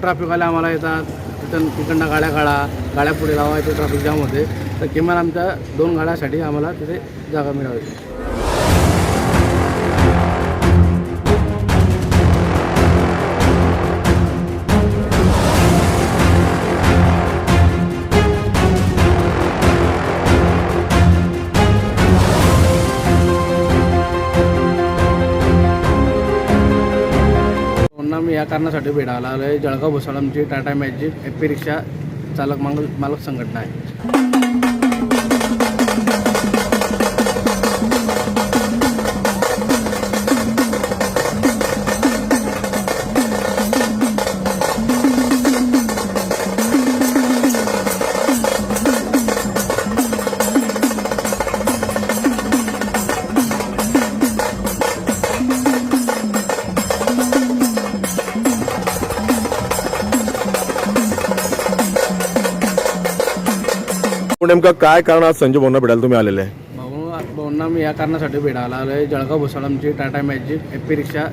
ट्रॅफिकवाले आम्हाला येतात. तिथं तिकडनं गाड्या काढा गाड्या पुढे लावा इथे ट्रॅफिक जाम होते. तर किमान आमच्या दोन गाड्यासाठी आम्हाला तिथे जागा मिळावी. मी या कारणासाठी भेटायला आलो. आहे जळगाव भुसाळमची टाटा मॅजिक एफ पी रिक्षा चालक माल मालक संघटना आहे. नेमका काय कारण आज संजय भाऊंना भेटायला तुम्ही आलेले आहे? भाऊ भाऊंना मी या कारणासाठी भेटायला आलो आहे जळगाव भुसाळमची टाटा मॅजिक एफ पी रिक्षा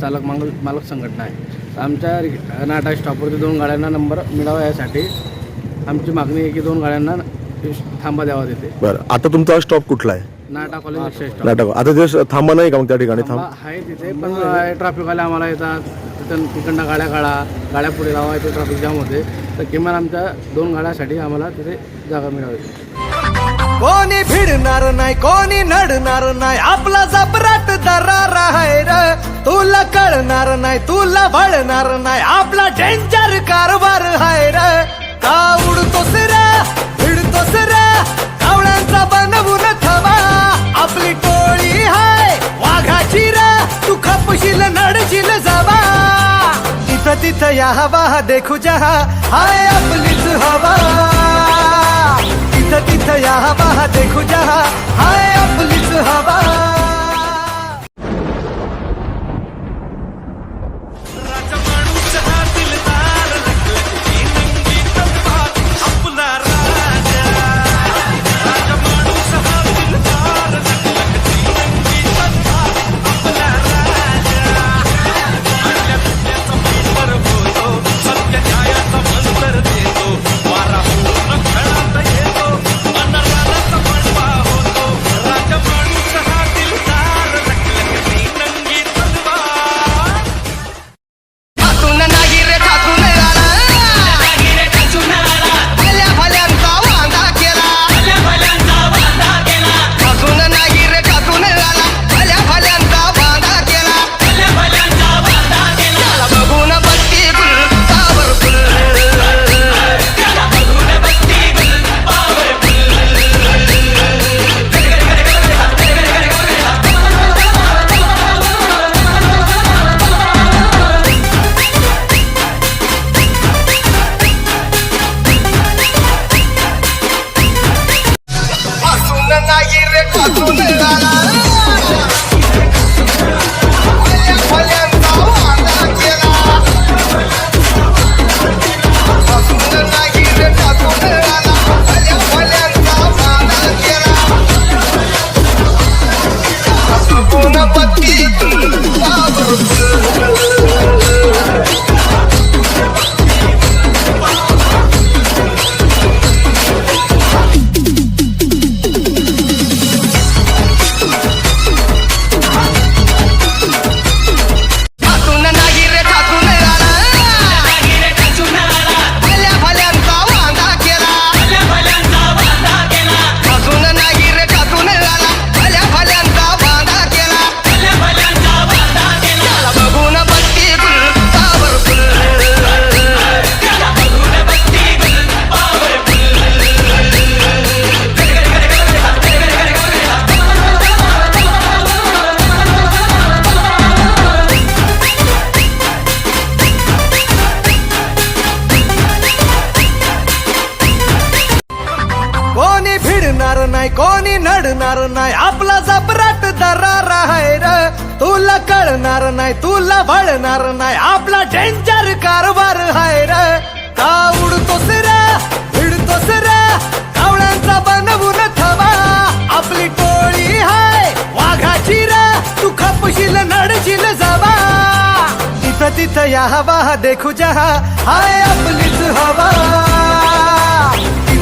चालक माल मालक संघटना आहे. आमच्या रि- नाटा स्टॉपवरती दोन गाड्यांना नंबर मिळावा यासाठी आमची मागणी आहे की दोन गाड्यांना थांबा द्यावा तिथे. बरं. आता तुमचा स्टॉप कुठला आहे? नाटा कॉलेज रिक्षा स्टॉप नाटक आता ते थांबा नाही का मग त्या ठिकाणी थांब थांबा आहे तिथे पण ट्रॅफिकवाले आम्हाला येतात. तिथं तिकडनं गाड्या काढा गाड्या पुढे लावा इथे ट्रॅफिक जाम होते. तर किमान आमच्या दोन गाड्यासाठी आम्हाला तिथे जागा मिळावी कोणी भिडणार नाही कोणी नडणार नाही आपला जबराट दरार आहे र. तुला कळणार नाही तुला भळणार नाही आपला डेंजर कारभार आहे र. का उडतोस रे भिडतोस रे कावळ्यांचा बनवून थवा. आपली टोळी हाय वाघाची रा तू खपशील नडशील जावा. तिथं तिथं या हवा देखू जहा हाय आपलीच हवा तिथं तिथं या हवा देखू जहा हाय आपलीच Come on, कळणार नाही आपला जबराट दरार आहे र. तुला कळणार नाही तुला वळणार नाही. आपला डेंजर कारभार आहे र. का उडतोस रे? भिडतोस रे? कावळ्यांचा बनवून थवा आपली टोळी हाय वाघाची रे. तू खपशील नडशील जावा. तिथं तिथं या हवा देखू जहा. हाय आपलीच हवा.